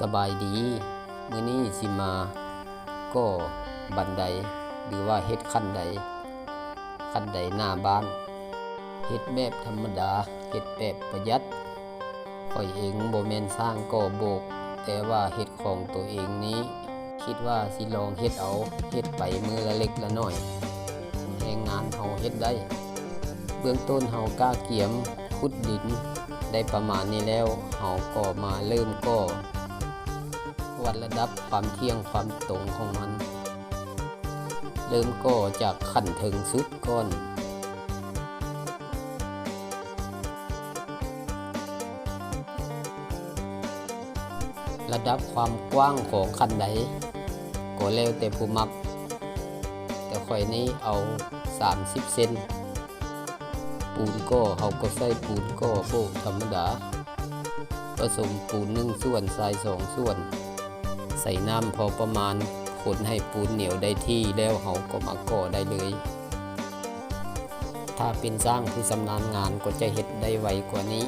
สบายดีมื้อนี้สิมาก็บันไดหรือว่าเฮ็ดขั้นใดขั้นใดหน้าบ้านเฮ็ดแบบธรรมดาเฮ็ดแบบประหยัดข่อยเองบ่แม่นสร้างก่อโบก แต่ว่าเฮ็ดของตัวเองนี้ คิดว่าสิลองเฮ็ดเอาเฮ็ดไปมือละเล็กละน้อยแรงงานเฮาเฮ็ดได้ เบื้องต้นเฮากล้าเกียมขุดดินได้ประมาณนี้แล้วเฮาก็มาเริ่มก็ วัดระดับความเที่ยงความตรงของมัน เริ่มก็จากขั้นถึงสุดก่อน ระดับความกว้างของคันใดก็แล้วแต่ผู้มัก แต่ข่อยนี้เอา 30 เซนปูนก็เขาก็ใส่ปูนก็โบกธรรมดาผสมปูนหนึ่งส่วนทรายสองส่วน ใส่น้ำพอประมาณคนให้ปูนเหนียวได้ที่แล้วเขาก็มาก่อได้เลย ถ้าเป็นสร้างผู้สำนาญงานก็จะเห็ดได้ไวกว่านี้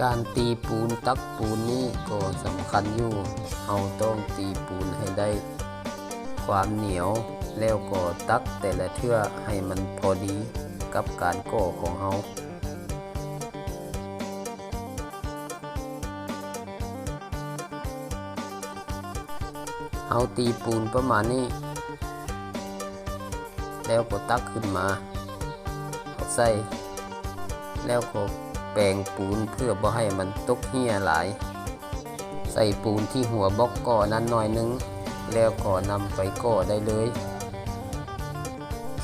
การตีปูนตักปูนนี่ก็สำคัญอยู่เราต้องตีปูนให้ได้ ความเหนียวแล้วก็ตักแต่ละเทื่อให้มันพอดีกับการก่อของเราเอาตีปูนประมาณนี้ แล้วก็ตักขึ้นมาเอาใส่แล้วก็ แปรงปูนเพื่อบ่ให้มันตกเหี่ยหลาย ใส่ปูนที่หัวบล็อกก่อนั้นหน่อยนึง แล้วก็นำไปก่อได้เลย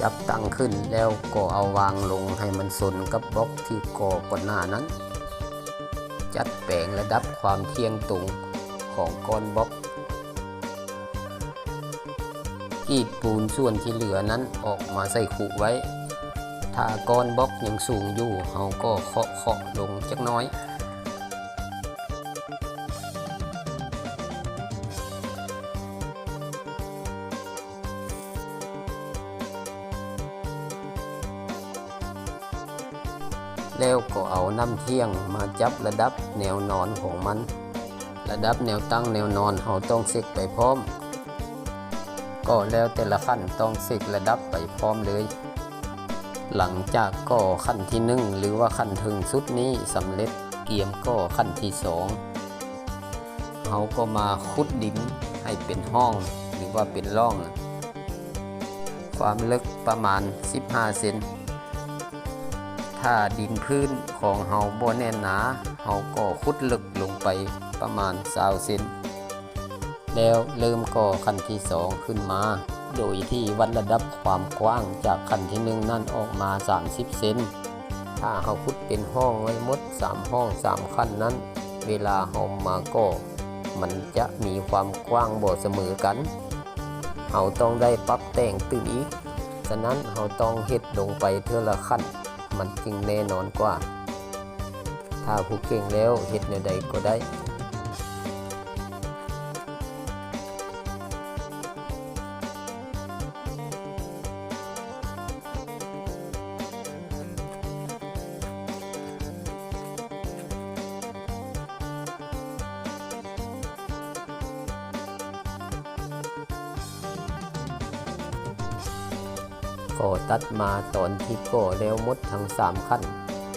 จับตั้งขึ้นแล้วก็เอาวางลงให้มันสนกับบล็อกที่ก่อก่อนหน้านั้น จัดแปลงระดับความเที่ยงตรงของก้อนบล็อกกีดปูนส่วนที่เหลือนั้นออกมาใส่ขุไว้ ถ้าก้อนบล็อกยังสูงอยู่เราก็เคาะเคาะลงจักน้อย แล้วก็เอาน้ำเที่ยงมาจับระดับแนวนอนของมัน ระดับแนวตั้งแนวนอนเราต้องเซ็กไปพร้อม ก็แล้วแต่ละขั้นต้องเซ็กระดับไปพร้อมเลย หลังจากก่อขั้นที่หนึ่งหรือว่าขั้นถึงสุดนี้สำเร็จเกียมก่อขั้นที่สองเราก็มาขุดดินให้เป็นห้องหรือว่าเป็นร่อง ความลึกประมาณ 15 เซนถ้าดินพื้นของเฮาบ่แน่นหนาเฮาก็ขุดลึกลงไปประมาณ20เซนแล้วเริ่มก่อขั้นที่สองขึ้นมา โดยที่วัดระดับความกว้างจากขั้นที่หนึ่งนั่นออกมา 30 เซนถ้าเฮาขุดเป็นห้องไว้หมด 3 ห้อง 3 ขั้นนั้น เวลาเฮามาก่อมันจะมีความกว้างบ่เสมอกันเฮาต้องได้ปรับแต่งตื่นอีก ฉะนั้นเฮาต้องเฮ็ดลงไปเทื่อละขั้น มันจึงแน่นอนกว่า ถ้าผู้เก่งแล้วเฮ็ดแนใดก็ได้ ก็ตัดมาตอนที่ก่อแล้วมดทั้ง3ขั้น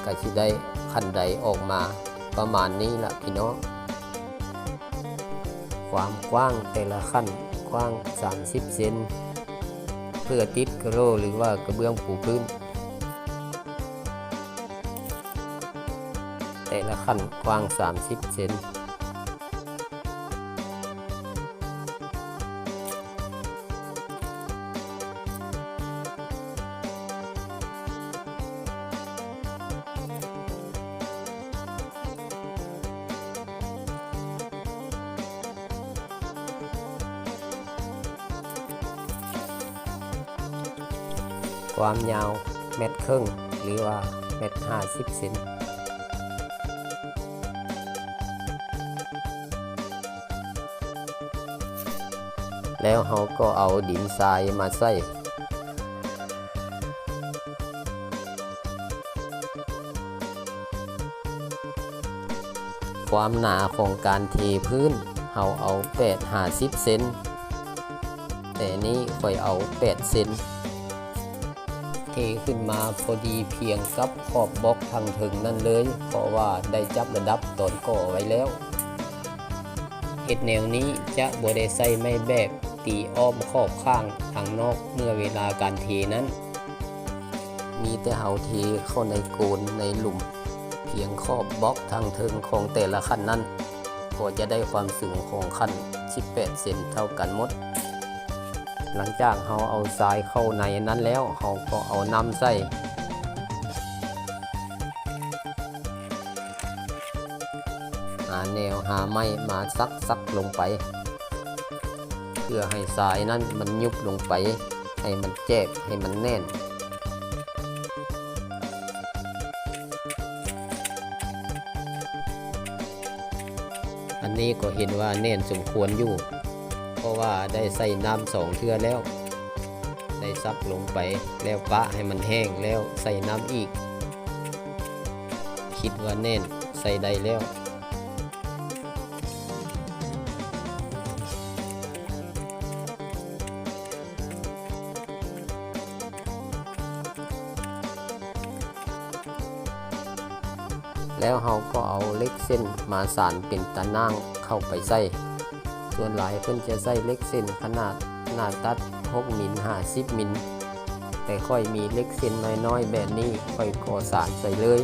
ก็สิได้ขั้นใดออกมา ประมาณนี้ละพี่น้อง ความกว้างแต่ละขั้นกว้าง 30 เซนเพื่อติดกระโลหรือว่ากระเบื้องปูพื้น แต่ละขั้นกว้าง 30 เซน ความยาวเมตรครึ่ง หรือว่าเมตรห้าสิบเซนแล้วเราก็เอาดินทรายมาใส่ความหนาของการเทพื้นเราเอา8 50เซนแต่นี้ค่อยเอา 8 เซน เทขึ้นมาพอดีเพียงกับขอบบล็อกทางถึงนั่นเลย เพราะว่าได้จับระดับตอนก่อไว้แล้วเห็ดแนวนี้จะบได้ใส่ไม้แบบตีอ้อมขอบข้างทางนอกเมื่อเวลาการเทนั้น มีแต่เฮาเทเข้าในโกนในหลุม เพียงขอบบล็อกทางเทิงของแต่ละขั้นนั้นก็จะได้ความสูงของขั้น 18 เซนเท่ากันหมด หลังจากเราเอาทรายเข้าในนั้นแล้วเราก็เอาน้ำใส่หาแนวหาไม้มาซักซักลงไป เพื่อให้ทรายนั้นมันยุบลงไป ให้มันแจกให้มันแน่นอันนี้ก็เห็นว่าแน่นสมควรอยู่ เพราะว่าได้ใส่น้ำสองเทื่อแล้ว ได้ซับลงไปแล้วปะให้มันแห้งแล้วใส่น้ำอีก คิดว่าแน่นใส่ได้แล้วแล้วเราก็เอาเล็กเส้นมาสานเป็นตะนางเข้าไปใส่ ส่วนหลายเพิ่นจะใส่เล็กเส้นขนาดหน้าตัด 6มิล50มิลแต่ค่อยมีเล็กเส้นน้อยๆ แบบนี้ค่อยก่อสารใส่เลย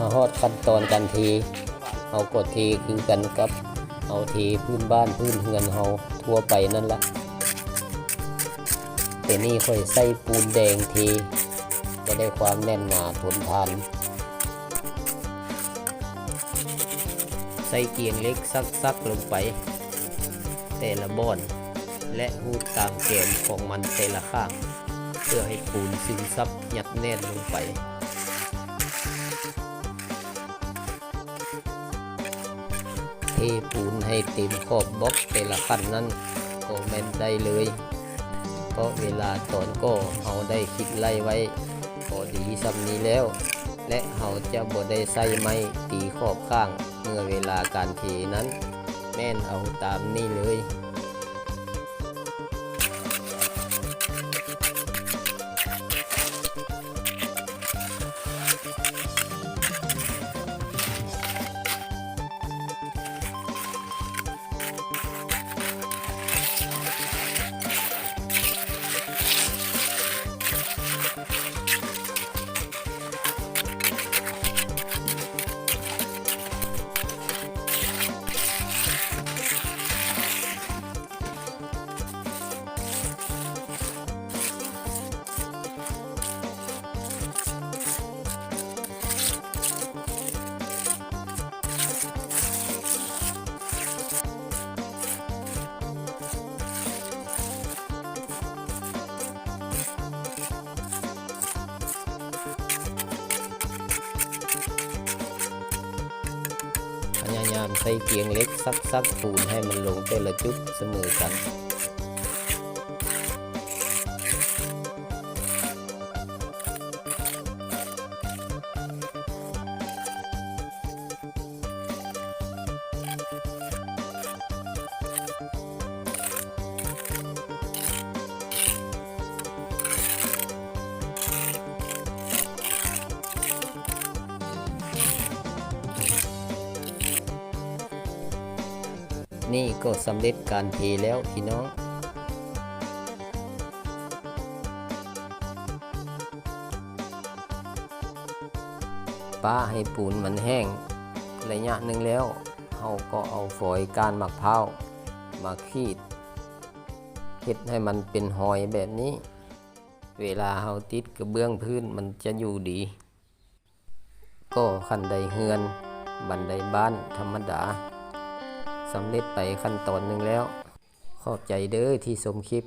มาฮอดขั้นตอนการทีเอากดทีคือกันกับเอาทีพื้นบ้านพื้นเฮือนเฮาทั่วไปนั่นละแต่นี่ค่อยใส่ปูนแดงทีจะได้ความแน่นหนาทนทานใส่เกียงเล็กซักๆลงไป แต่ละบ่อน และหูดตามแกนของมันแต่ละข้าง เพื่อให้ปูนซึมซับยัดแน่นลงไป ปูนให้เต็มขอบบล็อกแต่ละขั้นนั้นก็แม่นได้เลย เพราะเวลาตอนก็เอาได้คิดไล่ไว้พอดีสำนี้แล้ว และเราจะบ่ได้ใส่ไม้ตีขอบข้างเมื่อเวลาการเทนั้น แม่นเอาตามนี่เลย น้ำใส่เกียงเล็กซักซักๆปูนให้มันลงแต่ละจุดเสมอกัน นี่ก็สำเร็จการเทแล้วพี่น้องป้าให้ปูนมันแห้งระยะหนึ่งแล้วเราก็เอาฝอยการหมะพร้าวมาขีดติดให้มันเป็นหอยแบบนี้ เวลาเราติดกระเบื้องพื้นมันจะอยู่ดี ก็ขันใดเฮือน บันไดบ้านธรรมดา สำเร็จไปขั้นตอนหนึ่งแล้ว ขอบใจเด้อที่ชมคลิป